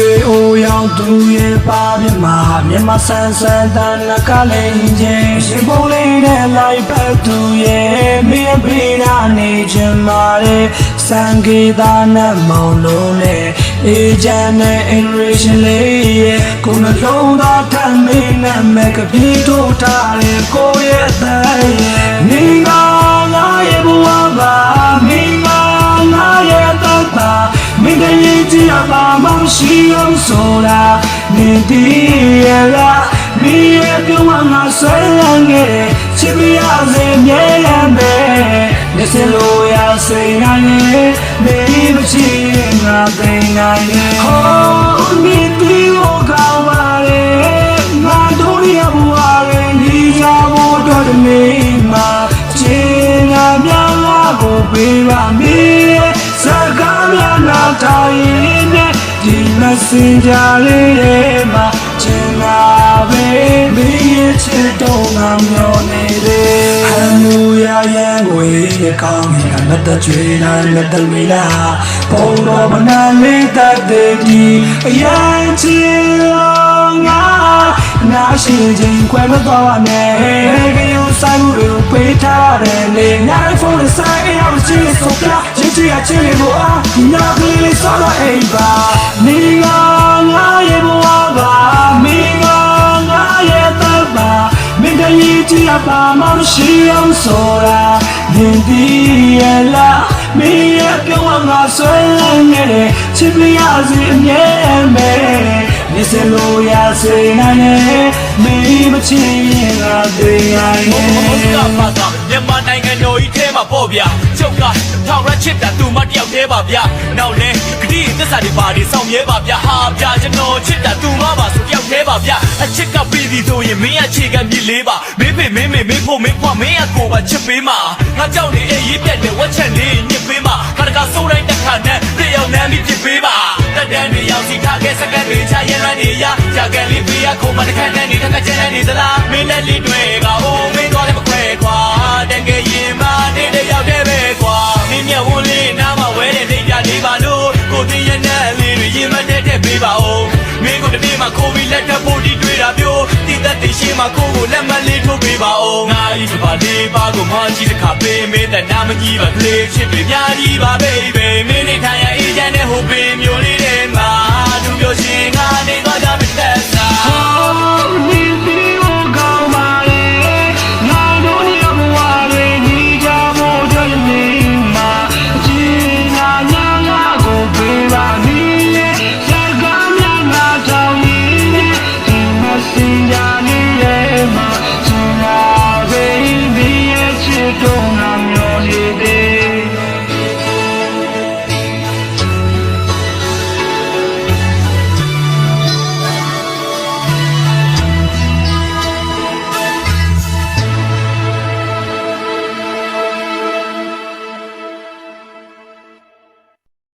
င်းသူရဲ့ပါပြမမြန်မာဆန်ဆန်တန်နကလေးချင်းရှင်ပုံလေးနဲ့လိုက်ပတ်သူရဲ့မင်းပြေနာနေချင်ပါလေစံကေတာနဲ့မောင်လုံးနဲ့အေဂျန်နဲ့အင်ရီရှင်လေးရဲ့ကိုယ်နှလုံးသားထမ်းမင်းနဲ့မကပြေထုတ်ထားတဲ့ကိုယ့်ရဲ့အသက်ရဲ့နေငါငါရဲ့ဘဝပါမင်းငါငါရဲ့အသက်ပါမင်းတည်းကြည့်ရပါမရှိအောင် ဆိုတာနေဒီရလားမင်းရဲ့ပြုံးမှာဆွဲလန်းခဲ့တဲ့ချစ်ပြရစေမြဲရမယ်နေစလို့ရစိတ်နိုင်ရဲ့မင်းမချစ်ရင်ငါသိနိုင်ရဲ့ဟောဒီဒီကိုကောင်းပါလေငါတို့ရဘဝရဲ့ညီကြဖို့တော့ဒီနေ့မှာချ များနာတိုင်းနဲ့ဒီ messenger လေးတွေမှာချင်လာပဲမင်းရဲ့ချစ်တော့ငါမျောနေတယ်ဟန်မူရရန်ကိုရကောင်းနေတာမတကြွေနာမတမီလာပုံတော်မနာလေးတတ်တဲ့ဒီအရင်ချင်ငါနာ ရှိခြင်းခွဲမတော်ပါနဲ့ကယူဆိုင်မှုတွေပေးထားတယ်လေနိုင်ဖုန်းဆိုင်အောင်ချစ်ဆိုပြရစ်ချီအချစ်လေးကိုအာနာကလေးစောတော့အိမ်ပါနေငါငါရဲ့ဘဝပါမင်းငါငါရဲ့တပ်ပါမင်းတည်းကြည့်ရပါမရှိအောင်ဆိုတာနေဒီရလားမင်းရဲ့ပြောင်းငါဆွဲနေတယ်ချစ်ပြရစီအမြဲမယ် နေစလို့ရစေနိုင်တယ်မင်းမချင်ရင်ငါသိနိုင်တဘုယ်ရားဘာသာမြန်မာနိုင်ငံတော်ကြီးထဲမှာပေါ့ဗျာကျုပ်ကထောင်ရချစ်တာသူမတယောက်တည်းပါဗျာနောက်လဲဂတိသစ္စာတွေပါဒီဆောင်ရဲပါဗျာဟာဗျာကျွန်တော်ချစ်တာသူမပါဆိုတယောက်တည်းပါဗျာအချစ်ကပြီးပြီဆိုရင်မင်းအခြေခံမြစ်လေးပါမင်းဖေမင်းမေမင်းဖို့မင်းခွမင်းအကိုပါချစ်ပေးမှာငါကြောက်နေအေးရေးပြတ်တဲ့ဝက်ချက်လေးညစ်ပေးမှာခါတကဆိုးတိုင်းတစ်ခါနဲ့တယောက်နမ်းပြီးပြစ်ပေးပါ တက်တန်းတွေရောက်စီထားခဲ့စကတ်တွေချရရန်နေရကြကန်လေးပြရခုမတခန့်နဲ့နေတခါကျန်နေသလားမင်းနဲ့လေးတွေကအိုးမင်းသွားလည်းမခွဲခွာတကယ်ရင်မနေတဲ့ရောက်တဲ့ပဲကွာမင်းမြတ်ဝန်းလေးနားမှာဝဲတဲ့နေပြနေပါလို့ကိုသိရတဲ့လေးတွေရင်မတဲ့တဲ့ပေးပါဦးမင်းကိုတနေ့မှခိုးပြီးလက်ထပ်ဖို့ဒီတွေ့တာမျိုးတိသက်တည်ရှိမှကိုကိုလက်မလေးထုတ်ပေးပါဦးငါဤတစ်ပါးလေးပါကိုမှကြီးတစ်ခါပေးမင်းတဲ့နာမကြီးပါကလေးချစ်ပြီးများကြီးပါ baby မင်းနေထိုင်ရအေးချမ်းတဲ့ဟိုပင်မျိုးလေး